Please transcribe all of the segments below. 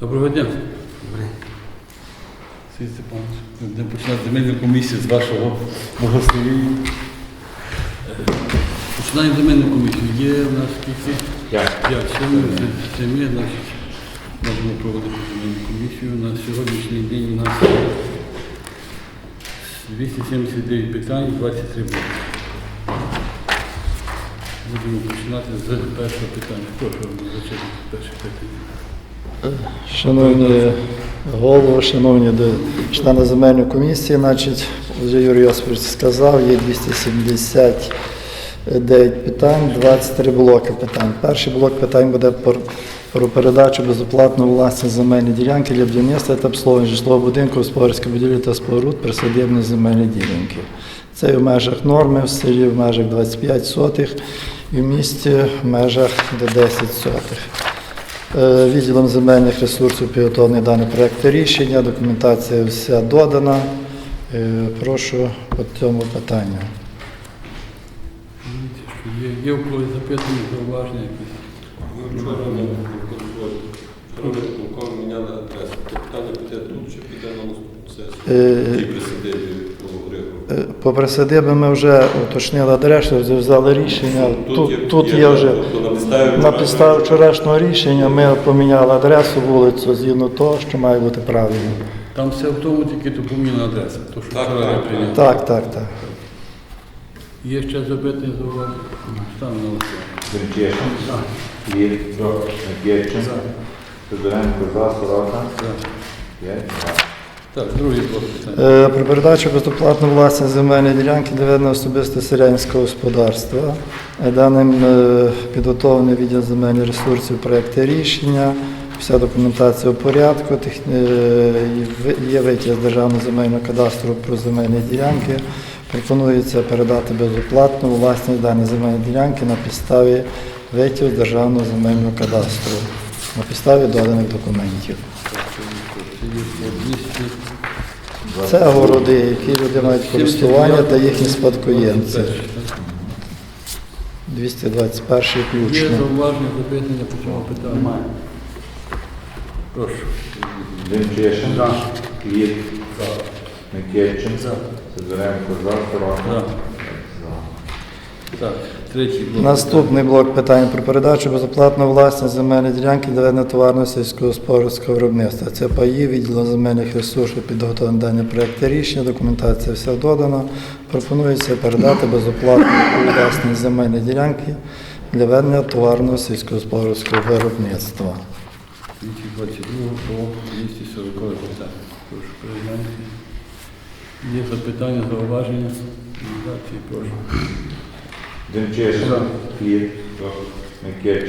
Доброго дня. Сергій Степанович, будемо починати земельну комісію з вашого благословення. Починаємо земельну комісію. Є в нас скільки? П'ять. П'ять членів, це ми, значить, можемо проводити земельну комісію. На сьогоднішній день у нас 279 питань, 23 блоки. Будемо починати з першого питання. Прошу зачитати перше питання. Шановні голови, шановні члени земельної комісії, значить, Юрій Йосипович сказав, є 279 питань, 23 блоки питань. Перший блок питань буде про, передачу безоплатної власності земельної ділянки для будівництва та обслуговування житлового будинку, господарської будівлі та споруд присадибної земельні ділянки. Це і в межах норми, в селі в межах 25 сотих, і в місті в межах до 10 сотих. Е, Відділом земельних ресурсів підготовлений даний проект рішення, документація вся додана. Е, Прошу по цьому питанню. Є, в когось запитання, зауваження якісь? Вчора на контроль. Вчора виконком міняли адресу. Це питання піде тут чи піде на наступну сесію? Е, Ті по Григору. Е, ми вже уточнили адресу, взяли рішення. Тут, тут є вже Тобто на підставі вчорашнього рішення ми поміняли адресу, вулицю згідно того, що має бути правильно. Там все в тому, тільки то поміна адреса, то що Так, вчора так, прийняли. Так, так, так. Є ще запитання, зауваження? Ставимо на. Демчешин. Лів. Гетчин. Сидоренко за. Сорока. П'ять. Так, другий блок питання. Е, Про передачу безоплатної власної земельної ділянки для ведення особисто селянського господарства. Е, Даним е, підготовлений відділ земельних ресурсів проєкти рішення, вся документація у порядку, е, і ви- є витяг з державного земельного кадастру про земельні ділянки. Пропонується передати безоплатно власність даної земельної ділянки на підставі витягу з державного земельного кадастру, на підставі доданих документів. Це є по 200. Це городи, які люди мають користування та їхні спадкоємці. 221 ключ. Є зауваження, запитання по цьому питанню? Немає. Прошу. Демчешин. Лів. Гетчин. Сидоренко за. Сорока. За. За. Так, третій блок. Наступний блок питань про передачу безоплатної власності земельної ділянки для ведення товарного сільськогосподарського виробництва. Це паї, відділом земельних ресурсів, підготовлені дані проекти рішення, документація вся додана. Пропонується передати безоплатну власність земельної ділянки для ведення товарного сільськогосподарського виробництва. 222 по 240 питання. Прошу переглянути. Є запитання, зауваження? Прошу. Демчешин. За. П'ять.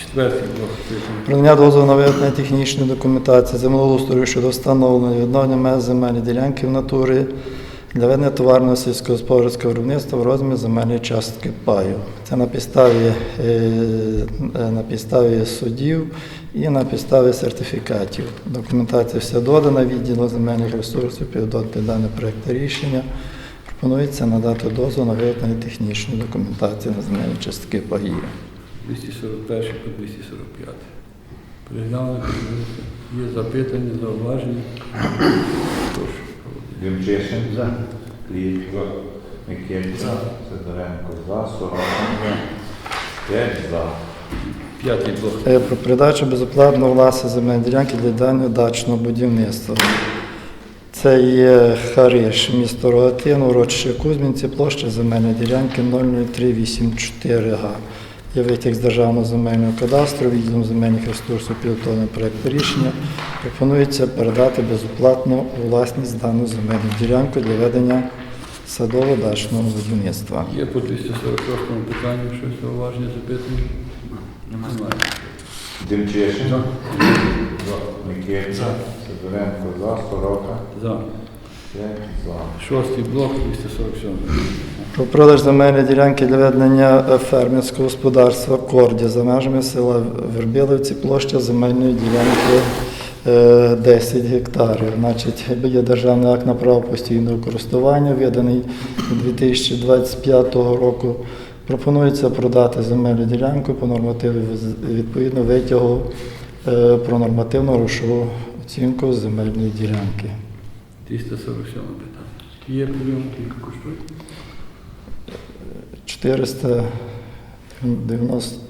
Четвертий блок. Прийняття дозволу на виготовлення технічної документації землеустрою щодо встановлення відновлення меж земельної ділянки в натурі для ведення товарного сільськогосподарського виробництва в розмірі земельної частки паю. Це на підставі, е, е, на підставі судів і на підставі сертифікатів. Документація вся додана, відділу земельних ресурсів підготовити дане проєкт рішення. Пропонується надати дозвіл на виготовлення технічної документації на земельні частки паїв. 241 по 245. Переглянули. Є запитання, зауваження? Прошу. Демчешин. За. Лів. Гетчин. Сидоренко за. Сорока. П'ять. За. П'ятий блок. Е, Про передачу безоплатно власної земельної ділянки для дання дачного будівництва. Це є Хариш, місто Рогатин, урочище Кузьмінці, площа земельної ділянки 00384 га. Є витяг з державного земельного кадастру, відділом земельних ресурсів підготовлений проєкт рішення. Пропонується передати безоплатно у власність дану земельну ділянку для ведення садово-дачного будівництва. Є по 246 питанню щось зауваження, запитання? Немає. Демчешин. Гетчин. Сидоренко за. Сорока. За. Шостий блок, 247. Про продаж земельної ділянки для ведення е, фермерського господарства Корді за межами села Вербіловці, площа земельної ділянки е, 10 гектарів. Значить, є державний акт на право постійного користування, виданий 2025 року. Пропонується продати земельну ділянку по нормативі з- відповідно витягу е, про нормативну грошову оцінку земельної ділянки. 347 питання. Є прийом, скільки коштує? 490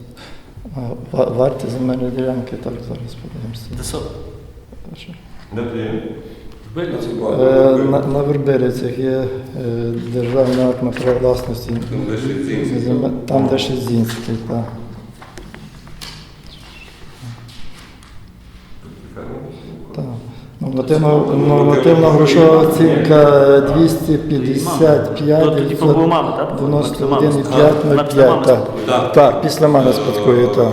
а, ва- вартість земельної ділянки, так зараз подивимося. Де со? Де ти? Е, На, на Верберицях є е, державна акт на право власності. Там де Шевчинський. Земе- Там, де Шезінський, так. Так. Нормативна, грошова оцінка 255 То тоді по бумагам, так? 91,505. Так. Так. так, після мене спадкує, так.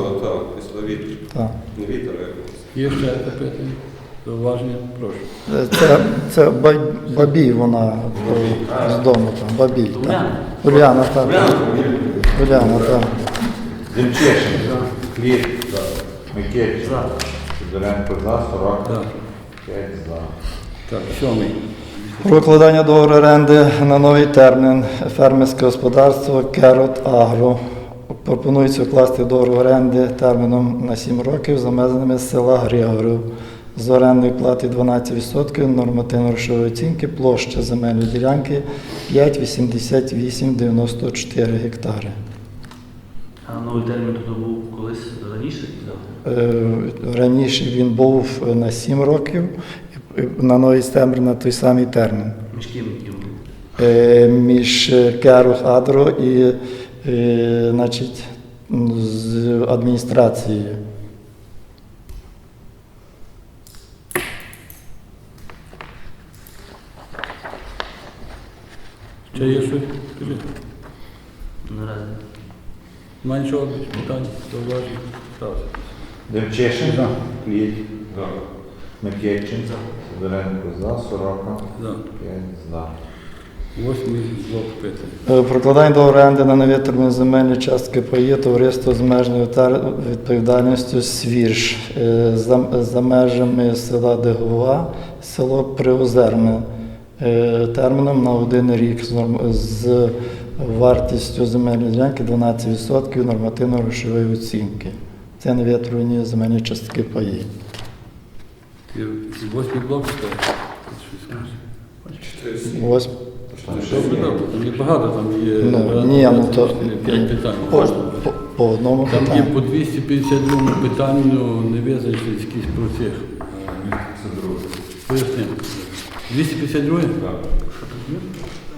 Після вітер. Не вітер, якось. Є ще запитання? Зауваження? Прошу. Це, це бабій вона з дому, там, бабій. Так. Уляна. Так. Уляна, так. Демчешин. Кліт. Микельчин. Сидоренко за. Сорока. Так. Сьомий. Про укладання договору оренди на новий термін фермерське господарство Керот Агро. Пропонується укласти договор оренди терміном на 7 років за межами села Григорів з орендної плати 12%, нормативно-грошової оцінки, площа земельної ділянки 5,8894 гектари. А новий термін тут був колись раніше? Е, Раніше він був на 7 років, на новий термін на той самий термін. Між ким? Е, між Керух Адро і е, значить, з адміністрацією. Ще є щось? Скажи. Наразі. Нічого питань? Зауважень? Стався. Демчешин. Сидоренко за. Сорока. За. П'ять за. Восьмий блок питань. Е, Прокладання до оренди на невитребувані земельні частки паї товариство з межною відповідальністю Свірш е, за, за межами села Дегова, село Приозерне е, терміном на один рік з, норм- з вартістю земельної ділянки 12% нормативно-грошової оцінки. Це невитребувані земельні частки паї. Ти восьмий блок добре. Там є багато, там є Ну, ні, ну, то- чотири, питань. по, по, по одному Там є по 252 питанню не визначені якісь про цих. Це друге. 252? Е,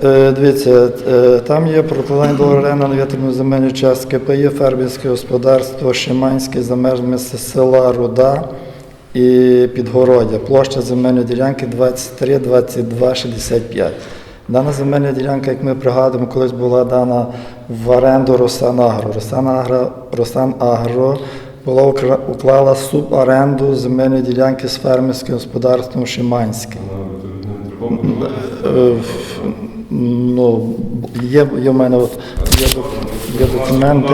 Дивіться, е, там є прокладання до оренди на вітряну земельну частки ПАЄ фермерське господарство Шиманське за межами села Руда і Підгородя. Площа земельної ділянки 23 22 65. Дана земельна ділянка, як ми пригадуємо, колись була дана в оренду Росанагро. Росанагро, Росанагро була уклала суборенду земельної ділянки з фермерським господарством Шиманське. Е, Ну, є, є в мене от, є, є документи.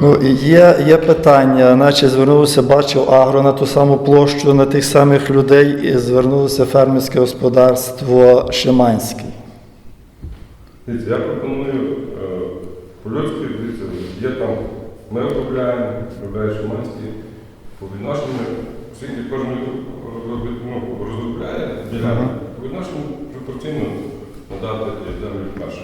Ну, є, є питання, наче звернулося, бачив агро на ту саму площу, на тих самих людей, і звернулося фермерське господарство Шиманське. Дивіться, я пропоную е, по-людськи, дивіться, є там, ми обробляємо, обробляє Шиманський, по відношенню, оскільки кожен розробляє, ну, розробляє по відношенню пропорційно надати землю наше.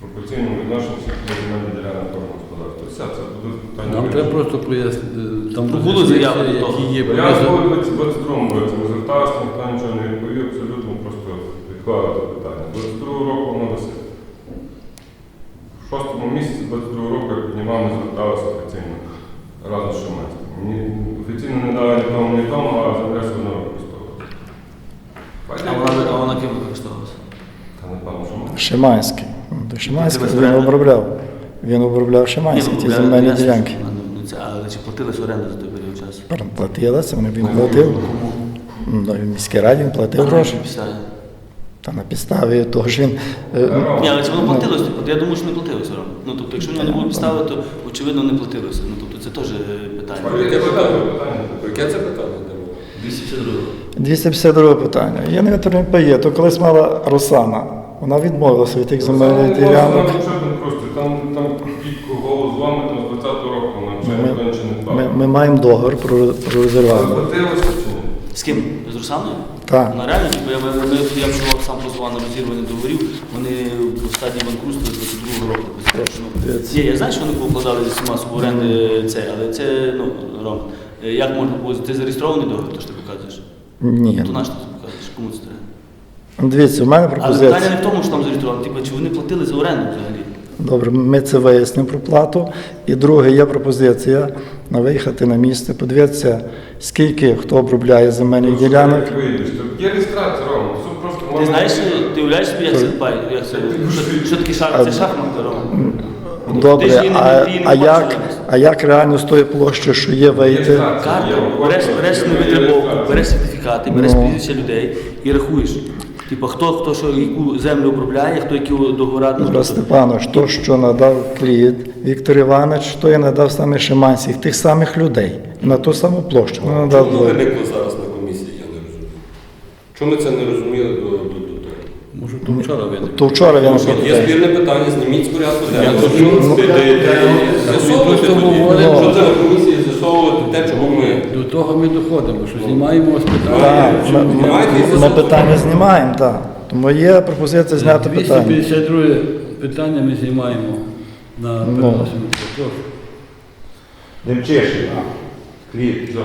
Пропорційно відношенню всіх земельних ділянок кожного господарства. Все, це буде питання. Нам треба просто пояснити. Там Ну, були заяви які є. Я в 22 році не звертався, ніхто нічого не відповів, абсолютно просто відклали це питання. 22 року воно висить. В шостому місяці 22 року я піднімав, не зверталися офіційно разом з Шуманським. Мені офіційно не дали ні тому, ні тому, а земля все одно. А вона, а вона ким використовувалася? Шиманський. Ну, Шиманський Ти він обробляв. Він обробляв Шиманський, ті земельні ділянки. Ну, але чи платились оренду за той період часу? Платилося, вони він платив. Ну, в міській раді він платив гроші. Та на підставі того ж він. е, Ні, але чи воно платилось? От я думаю, що не платилося. Ну, тобто, якщо в нього не було підстави, то очевидно не платилося. Ну, тобто, це теж е, питання? Яке це питання? 252 питання. Є негативний пає, то колись мала Росана. Вона відмовилася від тих земельних ділянок. Там там кілька голос з вами там з 20-го року вона вже Ми, ми маємо договір про, про резервацію. З ким? З Русаною? Так. Вона реально, бо я, я, я, я чував сам просував на договорів, вони в стадії банкрутства з 22 року безперечно. Є, я знаю, що вони покладали зі всіма суверенди е, це, але це ну, роман як можна було, ти зареєстрований договір, то що ти показуєш? Ні. То на що ти показуєш? Кому це треба? Дивіться, у мене пропозиція. Але питання не в тому, що там зареєстровано, типу, чи вони платили за оренду взагалі? Добре, ми це вияснимо про плату. І друге, є пропозиція на виїхати на місце, подивитися, скільки хто обробляє земельних ділянок. Як Є реєстрація, Рома, все просто Ти можна знаєш, ти уявляєш собі, як це пай, як це, що, що таке шах, це шахмати, Рома? Добре, а, а, як, а як реально з тої площі, що є вийти? Є, береш, береш є невитребовку, береш сертифікати, береш Ну. прізвища людей і рахуєш. Типу, хто, хто що, яку землю обробляє, хто які договори. ну, Зараз Степанович, то, що надав клієнт Віктор Іванович, то я надав саме Шиманських, тих самих людей, на ту саму площу. Ну, надав Чому двоє. виникло зараз на комісії, я не розумію. Чому ми це не розуміли до, до, до того? Може, то вчора виник. То вчора він Є спірне питання, зніміть з порядку Я денного. З'ясовуйте тоді. Що це на комісії з'ясовувати те, чого ми. До того ми доходимо, що знімаємо з питання. ми, питання знімаємо, так. Тому є пропозиція зняти питання. 252 питання ми знімаємо на Ну. переносимо. Демчишин. Кліт. За.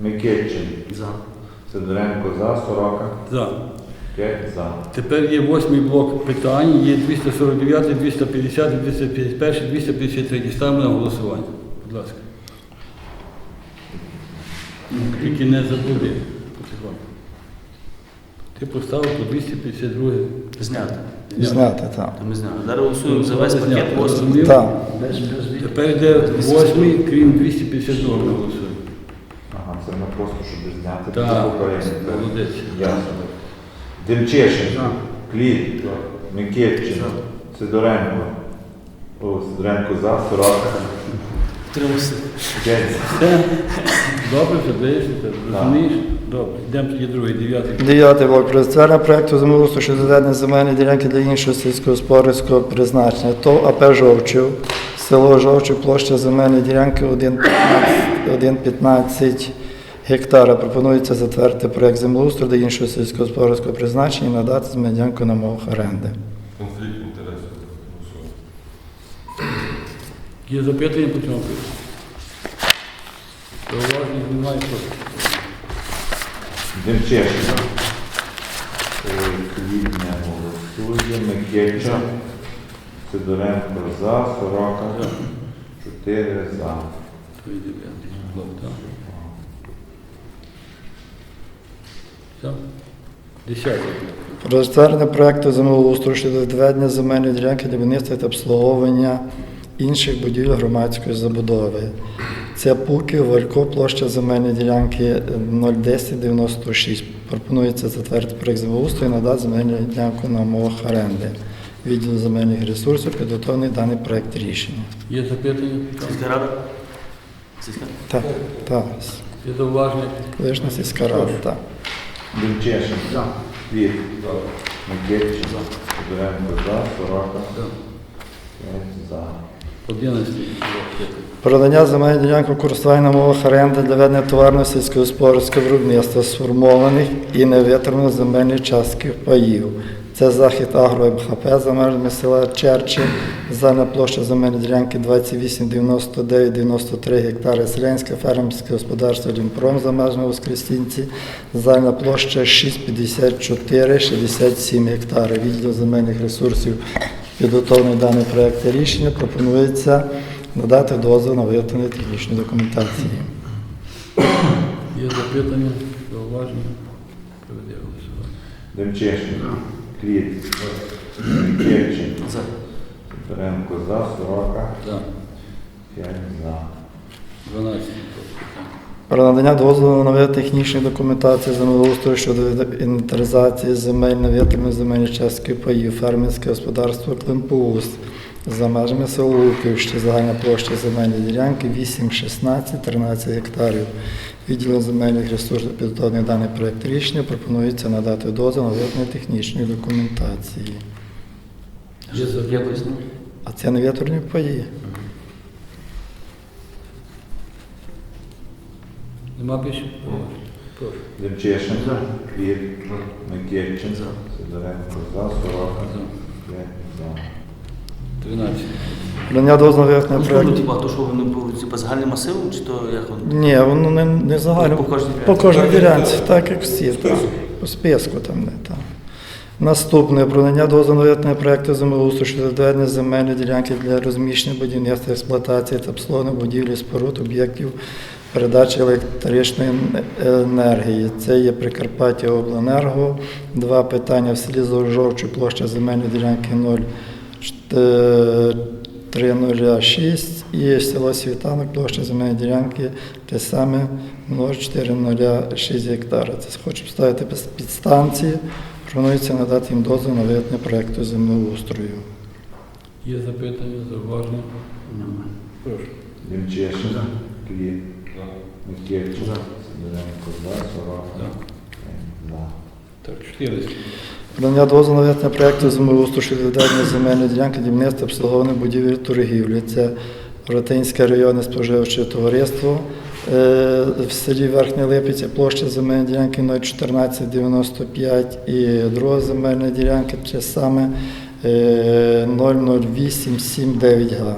Микитчин. За. Сидоренко за. Сорока. За. За. Тепер є восьмий блок питань, є 249, 250, 251, 253. Ставимо на голосування. Будь ласка. Тільки не. Потихоньку. Ти поставив по 252. Зняти. Зняти, так. Ми зняли. Зараз голосуємо за весь пакет Зняти. 8. Розумів? Так. Тепер йде восьмий, крім 252 ми голосуємо. Ага, це ми просто, щоб зняти. Так, молодець. Ясно. Демчишин. Кліт. Микитчин. Сидоренко. О, Сидоренко за. Сорока. Тримався. П'ять Добре, вже вияснити, розумієш? Добре, йдемо тоді другий, дев'ятий. Дев'ятий блок. Про проекту землеустрою щодо ведення земельної ділянки для іншого сільськогосподарського призначення. ТОВ АП Жовчів, село Жовчів, площа земельної ділянки 1,15 1,15 гектара. Пропонується затвердити проект землеустрою для іншого сільськогосподарського призначення і надати земельну ділянку на мовах оренди. Конфлікт інтересів. Є запитання по цьому питанню? Зауважень немає проти. Не голосує. Микитчин. Сидоренко за. Сорока. Чотири за. Дев'ятий Десятий. Про затвердження проекту землеустрою щодо відведення земельної ділянки для будівництва та обслуговування інших будівель громадської забудови. Це Пуків, Валько, площа земельної ділянки 01096. Пропонується затвердити проект землеустрою і надати земельну ділянку на умовах оренди. Відділ земельних ресурсів підготовлений даний проект рішення. Є запитання? Сільська рада? Сільська? Так, так. Є зауваження? Лишна сільська рада, так. Демчишин. Кліт. Микитчин. Сидоренко за. Сорока. За. П'ять за. Одинадцятий блок. Продання земельної ділянки користування на мовах оренди для ведення товарного сільськогосподарського виробництва сформованих і невитриманих земельних частків паїв. Це захід агро МХП за межами села Черчі, загальна площа земельної ділянки 28,99,93 гектари, селянське фермерське господарство Лімпром за межами Воскресінці, загальна площа 6,54,67 гектари. Відділ земельних ресурсів підготовлений даний проект рішення пропонується надати дозвіл на виготовлення технічної документації. Є запитання? Зауваження? Проведе Демчишин. За. Сидоренко за. Сорока. За. П'ять за. 12. Про надання дозволу на виготовлення технічної документації землеустрою щодо інвентаризації земель на витриманих земельні частки паїв, фермерське господарство Климпоуст за межами села Луківщі, загальна площа земельної ділянки 8, 16, 13 гектарів. Відділом земельних ресурсів підготовлений даний проект рішення пропонується надати дозвіл на виготовлення технічної документації. А це не вітряні паї. Нема більше? Демчешин. Кліт. Микельчин. Сидоренко за. Сорока. За. П'ять за. 13. Прийняття дозволу Ну, що, ну, проекту. типа, то що вони по типа, загальним масивом, чи то як воно? Ні, воно не, не загально. По кожній По кожній ділянці. так як всі. Так. По списку там не там. Наступне про надання дозволу на виготовлення землеустрою щодо відведення земельної ділянки для розміщення будівництва, експлуатації та обслуговування будівлі споруд об'єктів передачі електричної енергії. Це є Прикарпаття Обленерго. Два питання в селі Жовчу, площа земельної ділянки 0,306 і село Світанок, площа земельної ділянки те саме 0,406 гектара. Це хочу поставити підстанції. Пропонується надати їм дозвіл на виготовлення проекту землеустрою. Є запитання, зауваження? Прошу. Демчешин. Сидоренко. Сорока. За. П'ять. Так, 14. Прийняття дозволу на проєкту проекту землеустрою відведення земельної ділянки для будівництва обслуговування будівель торгівлі. Це Ротинське районне споживче товариство е, в селі Верхня Липиця, площа земельної ділянки 01495 і друга земельна ділянка це саме 00879 га.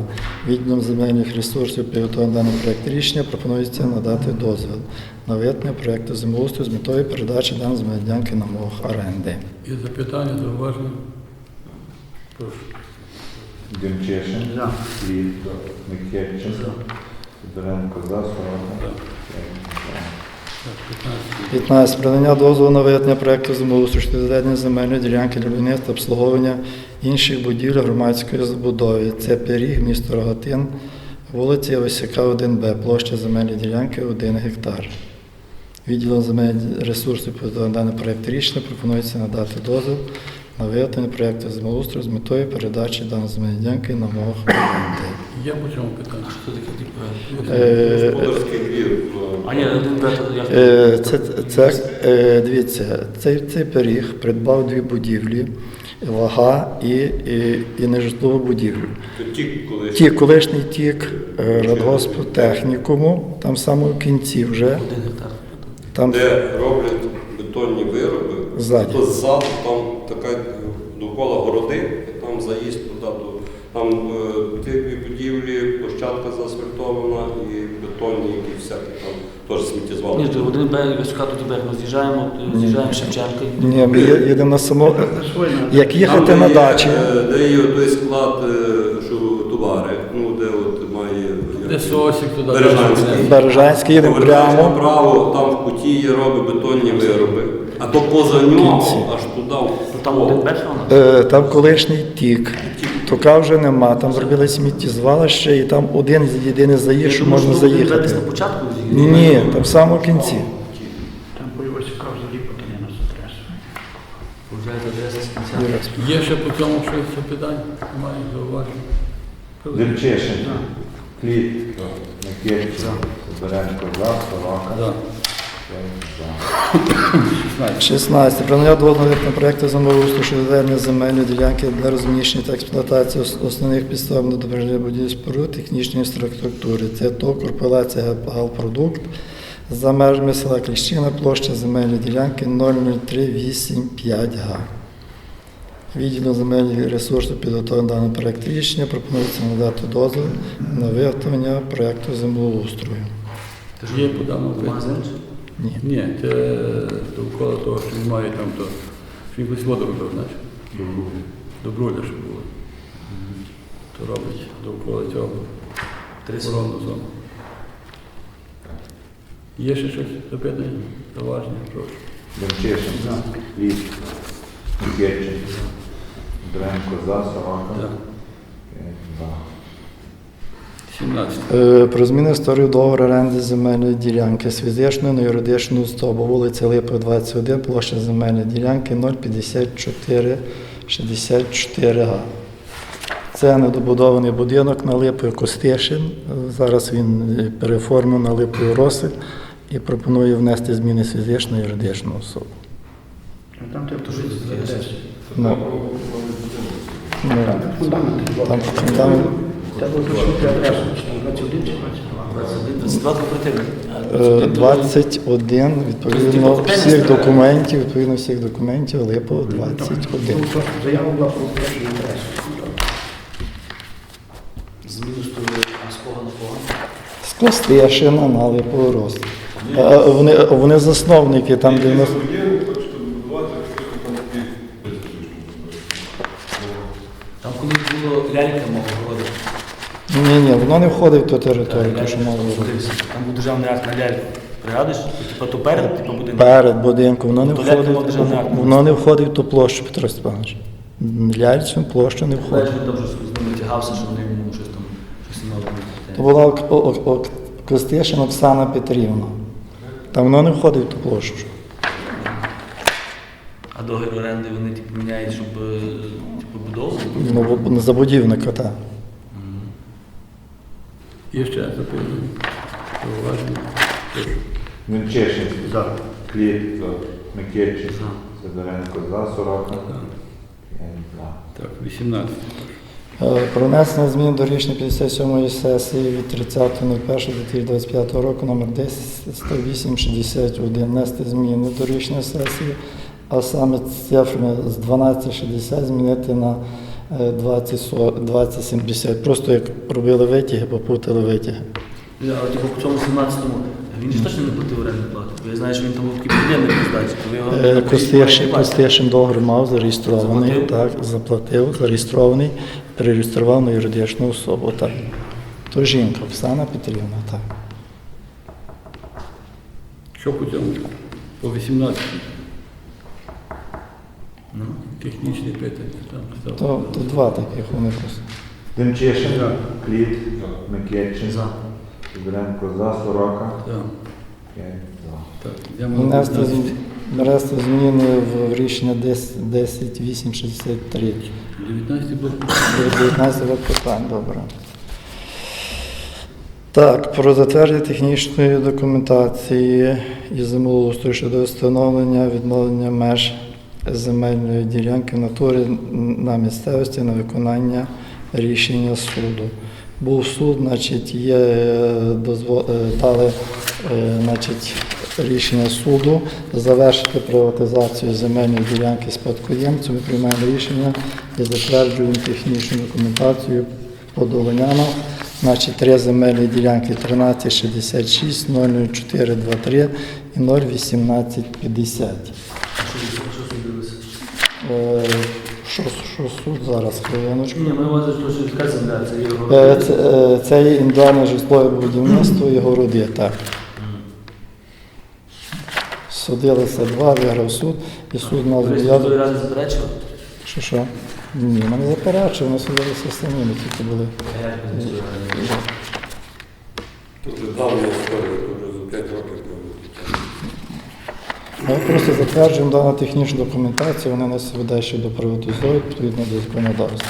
Відділом земельних ресурсів підготовлено даний проект рішення пропонується надати дозвіл на виготовлення проекту землеустрою з метою передачі даної земельної ділянки на мовах оренди. Є запитання, зауваження? Прошу. Демчешин. За. Микельчин. Сидоренко за. Сорока. 15. 15. Придання дозволу на виготовлення проекту землеустрою щодо відведення земельної ділянки для будівництва обслуговування інших будівель громадської забудови. Це Пиріг, місто Рогатин, вулиця Осяка 1Б, площа земельної ділянки 1 гектар. Відділом земельних ресурсів по даний проект рішення пропонується надати дозвіл на виготовлення проекту землеустрою з метою передачі даної земельної ділянки на мовах Є по чому питання? Що таке, типу? Е, ну, А ні, один як Е, Це, це, е, дивіться, цей, цей пиріг придбав дві будівлі, вага і, і, і нежитлову будівлю. ті, коли колишній тік е, радгоспу технікуму, там саме в кінці вже, один гектар. там де роблять бетонні вироби, Ззаді. то ззаду там така е, довкола городи, там заїзд туди, то там е, будівлі, площадка заасфальтована і бетонні, які всякі там теж сміттєзвали. Ні, один бет, якось туди берег, ми з'їжджаємо, з'їжджаємо Шевченка. ні, ми є- їдемо на само. Як їхати Там, на де дачі, Є, е, де є той склад, е, що товари, ну де от має Де як- сосік туди? Бережанський. Бережанський, їдемо Повертаєш прямо. направо, там в куті є робить бетонні вироби, а то поза нього, аж туди. в Там один бет, що? Е, Там колишній тік. Тока вже нема, там зробили сміттєзвалище і там один єдиний заїзд, що можна заїхати. десь на початку. Ні, там в самому кінці. Там появився взагалі питання на. Адреса. Є ще по цьому щось запитань? Немає зауважень? Демчешин. Кліт. Микельчин. Сидоренко за. Сорока. За. П'ять за. 16. Прийняття дозволу на проєкту землеустрою щодо ведення земельної ділянки для розміщення та експлуатації основних підстав на доброження будівель споруд технічної інфраструктури. Це ТОВ корпорація «Галпродукт» за межами села Кліщина, площа земельної ділянки 00385 га. Відділом земельних ресурсів підготовлено даний проєкт рішення. Пропонується надати дозвіл на виготовлення проєкту землеустрою. Є по даному? Ні. Ні, це довкола того, що немає там, то що якусь воду робив, значить. Добруля, що було. То робить довкола цього охоронну зону. Є ще щось запитання? Зауваження? Прошу. Демчешин. Кліт. Микельчин. Сидоренко за. Сорока. За. П'ять за. 17. Е, Про зміну історію договору оренди земельної ділянки з фізичної на юридичну особу. Вулиця Липи, 21, площа земельної ділянки 054 64 га. Це недобудований будинок на Липою Костишин. Зараз він переформлений на Липою Роси і пропонує внести зміни з фізичної на юридичну особу. Там треба адресу. Ну, там, там, Треба уточнити адресу, чи там 21 чи 22. кооперативи. Е, 21 21, відповідно всіх документів, відповідно всіх документів, Липо 21. Ну, Заява була про перший інтерес. Зміну з того, з кого на кого? З Костишина на Липовий рост. Е, Вони, вони засновники там, де в там колись було лялька ні, воно не входить в ту територію, то, що мало бути. Там був державний акт на ляльку. Пригадуєш? Типа то перед, типа будинок. Перед будинком, воно не То лялька входить, акт. воно не входить в ту площу, Петро Степанович. Ляльцю площу не входить. Лялька там щось з ними тягався, що вони йому щось там щось мало була Ок- Ок- Ок- Костишин Оксана Петрівна. Там воно не входить в ту площу. А договір оренди вони типу міняють, щоб е, типу будову. Ну, бо- за будівника, так. Ще запитання? Зауваження? Прошу. Демчешин. За. Кліт. За. Микитчин. Сидоренко за. Сорока. За. Так, 18. Е, Про внесення змін до рішення 57-ї сесії від 30.01.2025 року номер 10 10861 внести зміни до рішення сесії, а саме цифри з 1260 змінити на 20 2070. Просто як робили витяги, попутали витяги. Я, Але типу по цьому 17-му він ж точно не платив оренду плату. Я знаю, що він там був такий проблемний здачі. Е, Костишин, договір мав зареєстрований, Заплатив? так, заплатив, зареєстрований, перереєстрував на юридичну особу. Так. То жінка, Оксана Петрівна, так. Що по цьому? По 18. Ну. Технічні питання. Там, став. То, то два таких вони просто. Демчешин. За. Кліт. За. Микитчин. За. Сидоренко за. Сорока. Так, П'ять за. так, йдемо на Внести, 19. зм- внести зміни в рішення 10 10863. 19 блок. 19 років питань, добре. Так, про затвердження технічної документації і землеустрою щодо встановлення відновлення меж земельної ділянки в натурі на місцевості на виконання рішення суду. Був суд, значить, є е, е, дали е, значить, рішення суду завершити приватизацію земельної ділянки спадкоємцю. Ми приймаємо рішення і затверджуємо технічну документацію по Значить, три земельні ділянки 1366, 00423 і 01850. Що ви- що судилися? Е, Що, що суд зараз, хвилиночку. Ні, ми вважаємо, що яка земля, це його. Е, Це, е, це є індивідуальне житлове будівництво і городи, так. Судилися два, виграв суд, і суд нас Ви зобов'язав. той раз заперечував? Що що? Ні, ми не заперечуємо, ми судилися самі, ми тільки були. А як ви не Тут вже давня тут вже за 5 років. Ми просто затверджуємо дану технічну документацію, вона нас видають до приватизують відповідно до законодавства.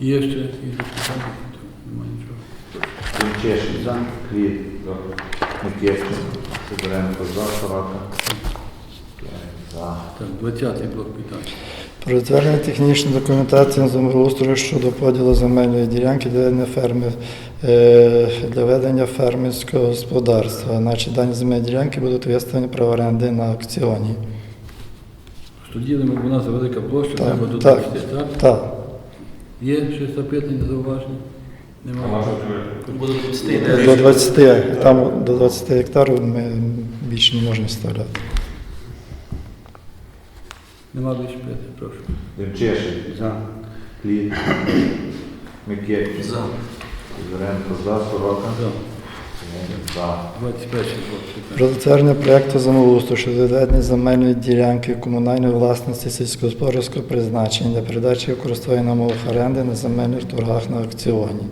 Є ще якісь запитання? Немає нічого. Демчешин. За. Кліт. За. Микитчин. Сидоренко за. Сорока. За. Так, 20 блок питань. Про затвердження технічної документації на землеустрою щодо поділу земельної ділянки для ведення ферми е, для ведення фермерського господарства. Значить, дані земельні ділянки будуть виставлені право оренди на аукціоні. Що у нас велика площа, Так, треба до так. 20, так? Так. Є ще запитання, зауваження? Немає. наша 20. До 20, там до 20 гектарів ми більше не можемо вставляти. Нема більше питань, прошу. Демчешин. За. Кліт. Микитчин. За. Сидоренко за. Сорока. За. За. 21. Про затвердження проєкту землеустрою щодо відведення земельної ділянки комунальної власності сільськогосподарського призначення для передачі в користування на мовах оренди на земельних торгах на аукціоні.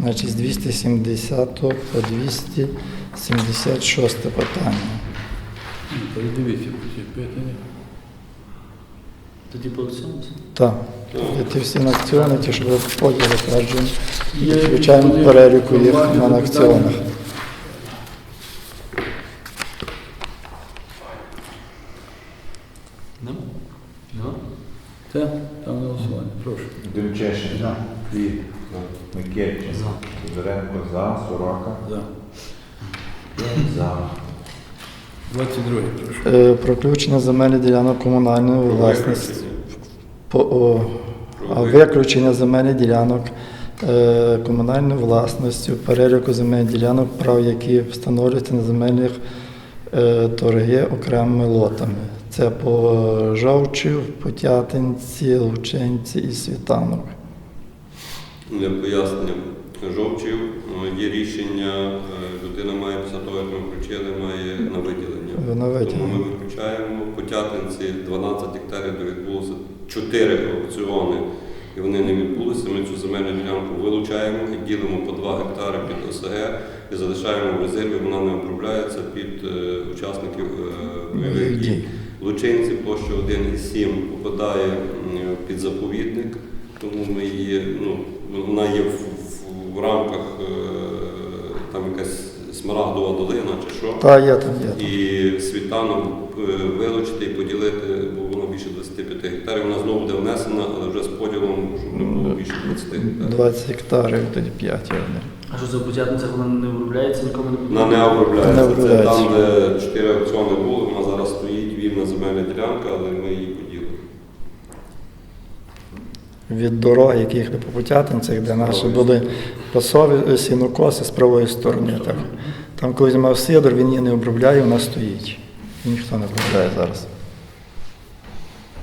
Значить, з 270 по 276 питання. Передивіться ці питання. Тоді по цьому. Так. Є Ті всі на аукціони, ті, що ви в ході Звичайно, переліку їх на запитання? Ну? Ну? Це там голосування, прошу. Демчешин. За. Кліт, Микитчин, Сидоренко за, Сорока. За. За. 22 прошу. Е, ділянок комунальної власності. Виключення. Земельних ділянок е, комунальної власності переліку земельних ділянок, прав які встановлюються на земельних е, торги окремими лотами. Це по Жовчів, Потятинці, Лученці і Світанок. Для пояснення жовчів е, є рішення, е, людина має після того, як ми включили, має на виділення. На виділення. Тому ми виключаємо по Тятинці 12 гектарів, де відбулося 4 аукціони, і вони не відбулися. Ми цю земельну ділянку вилучаємо і ділимо по 2 гектари під ОСГ і залишаємо в резерві, вона не обробляється під е, учасників е, бойових дій. Лучинці площа 1,7 попадає під заповідник, тому ми її, ну, вона є в, в, в рамках е, там якась смарагдова долина чи що. Та є там є. І світаном е, вилучити і поділити, більше 25 гектарів. Вона знову буде внесена, але вже з поділом, щоб не було більше 20 гектарів. 20 гектарів, тоді 5 є. А що за початниця вона не обробляється, нікому не потрібна? Вона не Не обробляється. Це там, де 4 аукціони були, вона зараз стоїть вільна земельна ділянка, але ми її поділимо. від дороги, які їхали по Путятинцях, де наші були пасові сінокоси з правої сторони. Так. Там колись мав сидор, він її не обробляє, вона стоїть. І ніхто не обробляє зараз.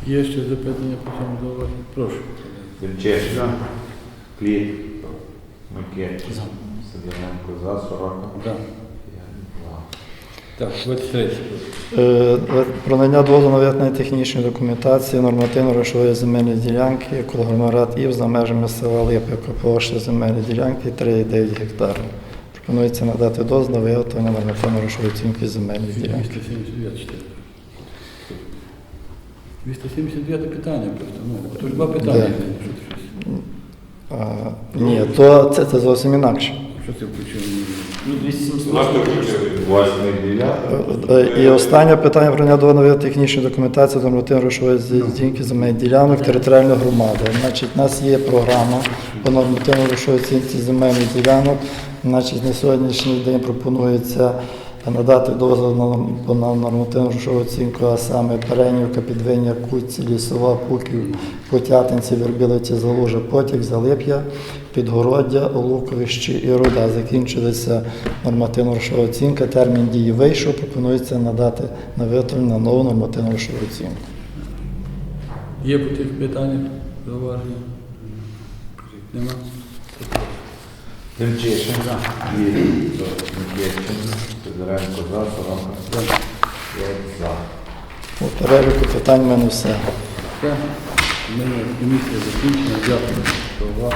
Є ще запитання по цьому зауваженню? Прошу. Демчешин, За. Кліт, Микитчин, Сидоренко за, Сорока. За. Так, 23. Е, Про надання дозволу на виготовлення технічної документації нормативно-грошової земельної ділянки, конгломерат ІВ за межами села Липівка, площа земельної ділянки 3,9 гектарів. Пропонується надати дозвіл на виготовлення нормативно-грошової оцінки земельної ділянки. 279 читаю. 279 питання просто. Ну, то два питання. Да. Що ти щось? А, ні, то це, це зовсім інакше. Що ти включив? Ну, 270. Наш не включили. Восьмий біля. Е, І останнє питання про надання нової технічної документації до нормативно-грошової оцінки земельних ділянок територіальної громади. Значить, у нас є програма по нормативно-грошовій оцінці земельних ділянок. Значить, на сьогоднішній день пропонується надати дозвіл на норм- по нормативно-грошову оцінку, а саме Перенівка, Підвиння, Куці, Лісова, Пуків, Потятинці, Вербілиці, Залужа, Потік, Залип'я, Підгороддя, Олуковище і Руда. Закінчилася нормативно-грошова оцінка. Термін дії вийшов. Пропонується надати на виготовлення нову нормативно-грошову оцінку. Є по тих питаннях зауваження? Нема? Демчешин, Микитчин, Сидоренко за, Сорока. П'ять за. У переліку питань в мене все. Все. мене комісія закінчена. Дякую за увагу.